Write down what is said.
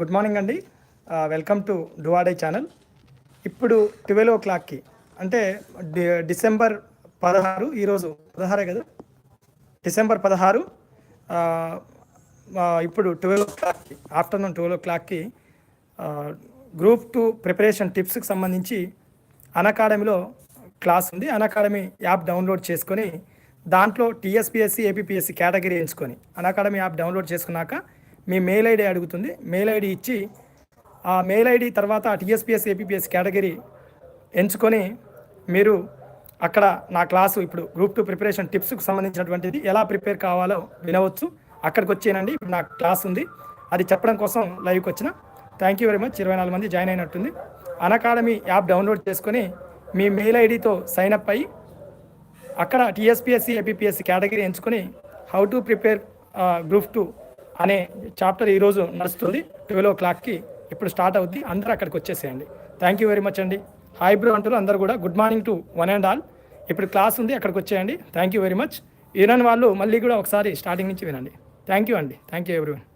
Good morning అండి. Welcome to డువాడే channel. ఇప్పుడు ట్వెల్వ్ ఓ క్లాక్కి అంటే డిసెంబర్ పదహారు ఈరోజు పదహారే కదా? డిసెంబర్ పదహారు ఇప్పుడు ట్వెల్వ్ ఓ క్లాక్కి ఆఫ్టర్నూన్ ట్వెల్వ్ ఓ క్లాక్కి గ్రూప్ టూ ప్రిపరేషన్ టిప్స్కి సంబంధించి అకాడమీలో క్లాస్ ఉంది. అకాడమీ యాప్ డౌన్లోడ్ చేసుకొని దాంట్లో టీఎస్పిఎస్సి ఏపీపీఎస్సి కేటగిరీ ఎంచుకొని అకాడమీ యాప్ డౌన్లోడ్ చేసుకున్నాక మీ మెయిల్ ఐడి అడుగుతుంది. మెయిల్ ఐడి ఇచ్చి ఆ మెయిల్ ఐడి తర్వాత టీఎస్పిఎస్ ఏపీఎస్ కేటగిరీ ఎంచుకొని మీరు అక్కడ నా క్లాసు ఇప్పుడు గ్రూప్ టూ ప్రిపరేషన్ టిప్స్కు సంబంధించినటువంటిది ఎలా ప్రిపేర్ కావాలో వినవచ్చు. అక్కడికి వచ్చేనండి. ఇప్పుడు నా క్లాస్ ఉంది. అది చెప్పడం కోసం లైవ్కి వచ్చిన. Thank you very much. ఇరవై నాలుగు మంది జాయిన్ అయినట్టుంది. అకాడమీ యాప్ డౌన్లోడ్ చేసుకొని మీ మెయిల్ ఐడితో సైన్ అప్ అయ్యి అక్కడ టీఎస్పిఎస్సి ఏపీఎస్సి కేటగిరీ ఎంచుకొని how to prepare group two అనే చాప్టర్ ఈరోజు నడుస్తుంది. ట్వెల్వ్ ఓ క్లాక్కి ఇప్పుడు స్టార్ట్ అవుద్ది. అందరూ అక్కడికి వచ్చేసేయండి. థ్యాంక్ యూ వెరీ మచ్ అండి. హాయ్ బ్రో అంటారు అందరూ కూడా good morning to one and all ఇప్పుడు క్లాస్ ఉంది. అక్కడికి వచ్చేయండి. థ్యాంక్ యూ వెరీ మచ్ వినని వాళ్ళు మళ్ళీ కూడా ఒకసారి స్టార్టింగ్ నుంచి వినండి. థ్యాంక్ యూ అండి. Thank you everyone